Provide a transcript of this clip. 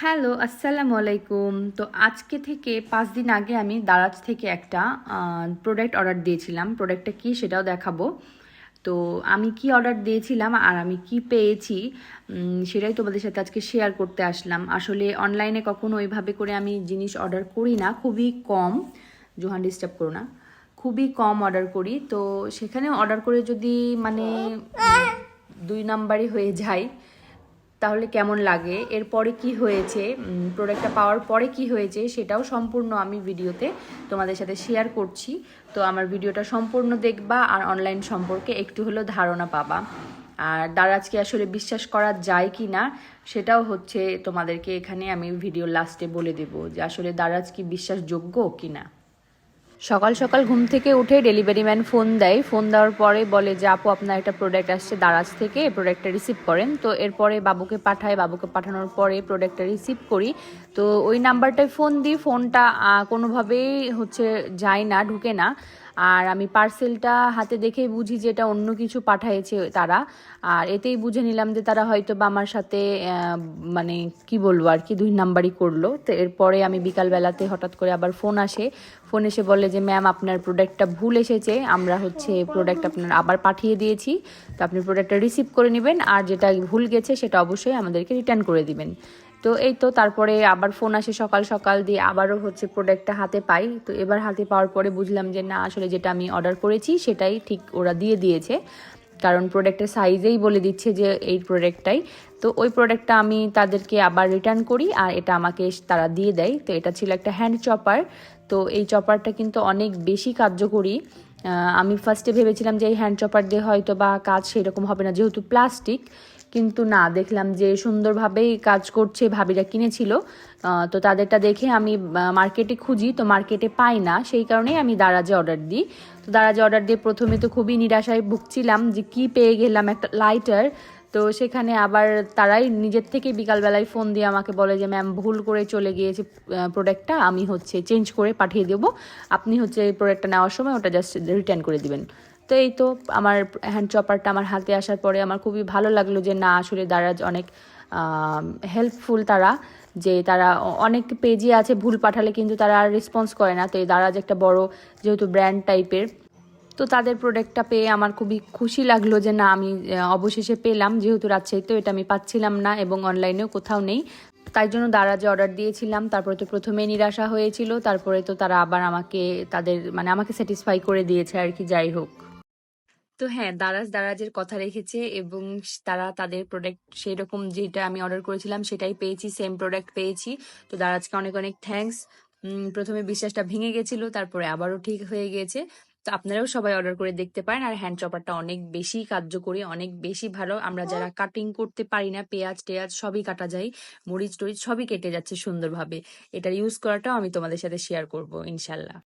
Hello, আসসালামু আলাইকুম। তো আজকে থেকে পাঁচ দিন আগে আমি দারাজ থেকে একটা প্রোডাক্ট অর্ডার দিয়েছিলাম। প্রোডাক্টটা কি সেটাও দেখাবো। তো আমি কি অর্ডার দিয়েছিলাম আর আমি কি পেয়েছি সেটাই তোমাদের সাথে আজকে শেয়ার করতে আসলাম। আসলে অনলাইনে কখনো ওইভাবে করে আমি জিনিস অর্ডার করি না, খুবই কম। জোহান ডিস্টার্ব করো না। খুবই কম অর্ডার করি। তো সেখানে অর্ডার করে যদি মানে দুই নাম্বারই হয়ে যায় তাহলে কেমন লাগে? এরপরে কি হয়েছে? প্রোডাক্টটা পাওয়ার পরে কি হয়েছে সেটাও সম্পূর্ণ আমি ভিডিওতে তোমাদের সাথে শেয়ার করছি। তো আমার ভিডিওটা সম্পূর্ণ দেখবা আর অনলাইন সম্পর্কে একটু হলেও ধারণা পাবা। আর দারাজকে আসলে বিশ্বাস করা যায় কি না, সেটাও হচ্ছে তোমাদেরকে এখানে আমি ভিডিও লাস্টে বলে দেব যে আসলে দারাজ কি বিশ্বাসযোগ্য কি না। সকাল সকাল ঘুম থেকে উঠে ডেলিভারি ম্যান ফোন দেয়। ফোন দেওয়ার পরে বলে যে, আপু, আপনার একটা প্রোডাক্ট আসছে দারাজ থেকে প্রোডাক্টটা রিসিভ করেন। তো এরপরে বাবুকে পাঠায়। বাবুকে পাঠানোর পরে প্রোডাক্টটা রিসিভ করি। তো ওই নাম্বারটায় ফোন দিই। ফোনটা কোনোভাবেই হচ্ছে যায় না, ঢুকে না। আর আমি পার্সেলটা হাতে দেখেই বুঝি যে এটা অন্য কিছু পাঠাইছে তারা। আর এতেই বুঝে নিলাম যে তারা হয়তো বা আমার সাথে মানে কি বলব আর কি, দুই নাম্বারই করল। তো এরপরে আমি বিকালবেলাতে হঠাৎ করে আবার ফোন আসে। ফোন এসে বলে যে ম্যাম আপনার প্রোডাক্টটা ভুল এসেছে। আমরা হচ্ছে প্রোডাক্ট আপনার আবার পাঠিয়ে দিয়েছি। তো আপনি প্রোডাক্টটা রিসিভ করে নেবেন। আর যেটা ভুল গেছে, সেটা অবশ্যই আমাদেরকে রিটার্ন করে দিবেন। তো এই তো তারপরে আবার ফোন আসে সকাল সকাল দিয়ে আবারও হচ্ছে প্রোডাক্টটা হাতে পাই। তো এবার হাতে পাওয়ার পরে বুঝলাম যে, না, আসলে যেটা আমি অর্ডার করেছি সেটাই ঠিক ওরা দিয়ে দিয়েছে। কারণ প্রোডাক্টের সাইজেই বলে দিচ্ছে যে, এই প্রোডাক্টটাই তো ওই প্রোডাক্টটা আমি তাদেরকে আবার রিটার্ন করি আর এটা আমাকে তারা দিয়ে দেয়। তো এটা ছিল একটা হ্যান্ড চপার তো এই চপারটা কিন্তু অনেক বেশি কার্যকরী। আমি ফার্স্টে ভেবেছিলাম যে, এই হ্যান্ড চপার দিয়ে হয়তো বা কাজ সেরকম হবে না। যেহেতু প্লাস্টিক কিন্তু না, দেখলাম যে সুন্দরভাবেই কাজ করছে ভাবিরা কিনেছিল। তো তাদেরটা দেখে আমি মার্কেটে খুঁজি, তো মার্কেটে পাই না, সেই কারণেই আমি দারাজে অর্ডার দিই। তো দারাজে অর্ডার দিয়ে প্রথমে তো খুবই নিরাশায় ভুগছিলাম যে কি পেয়ে গেলাম একটা লাইটার তো সেখানে আবার তারাই নিজের থেকে বিকালবেলায় ফোন দিয়ে আমাকে বলে যে ম্যাম ভুল করে চলে গিয়েছে প্রোডাক্টটা আমি হচ্ছে চেঞ্জ করে পাঠিয়ে দেবো। আপনি হচ্ছে এই প্রোডাক্টটা নেওয়ার সময় ওটা জাস্ট রিটার্ন করে দিবেন। তো এই তো আমার হ্যান্ড চপারটা আমার হাতে আসার পরে আমার খুবই ভালো লাগল যে না, আসলে দারাজ অনেক হেল্পফুল তারা, যে তারা অনেক পেজে আছে ভুল পাঠালে কিন্তু তারা আর রেসপন্স করে না। তো এই দারাজ একটা বড় যেহেতু ব্র্যান্ড টাইপের তো তাদের প্রোডাক্টটা পেয়ে আমার খুবই খুশি লাগল যে না, আমি অবশেষে পেলাম। যেহেতু রাজশাহীতে এটা আমি পাচ্ছিলাম না এবং অনলাইনেও কোথাও নেই। তাই জন্য দারাজে অর্ডার দিয়েছিলাম। তারপরে তো প্রথমে নিরাশা হয়েছিল। তারপরে তো তারা আবার আমাকে, তাদের মানে আমাকে স্যাটিসফাই করে দিয়েছে আর কি, যাই হোক। তো হ্যাঁ দারাজ দারাজের কথা রেখেছে এবং তারা তাদের প্রোডাক্ট সেই রকম যেটা আমি অর্ডার করেছিলাম সেটাই পেয়েছি সেম প্রোডাক্ট পেয়েছি। তো দারাজকে অনেক অনেক থ্যাঙ্কস প্রথমে বিশ্বাসটা ভেঙে গেছিল, তারপরে আবারও ঠিক হয়ে গিয়েছে তো আপনারাও সবাই অর্ডার করে দেখতে পারেন। আর হ্যান্ড চপারটা অনেক বেশি কার্যকরী, অনেক বেশি ভালো। আমরা যারা কাটিং করতে পারি না, পেঁয়াজ টেয়াজ সবই কাটা যায়, মরিচ টরিচ সবই কেটে যাচ্ছে সুন্দরভাবে। এটার ইউজ করাটাও আমি তোমাদের সাথে শেয়ার করব, ইনশাল্লাহ।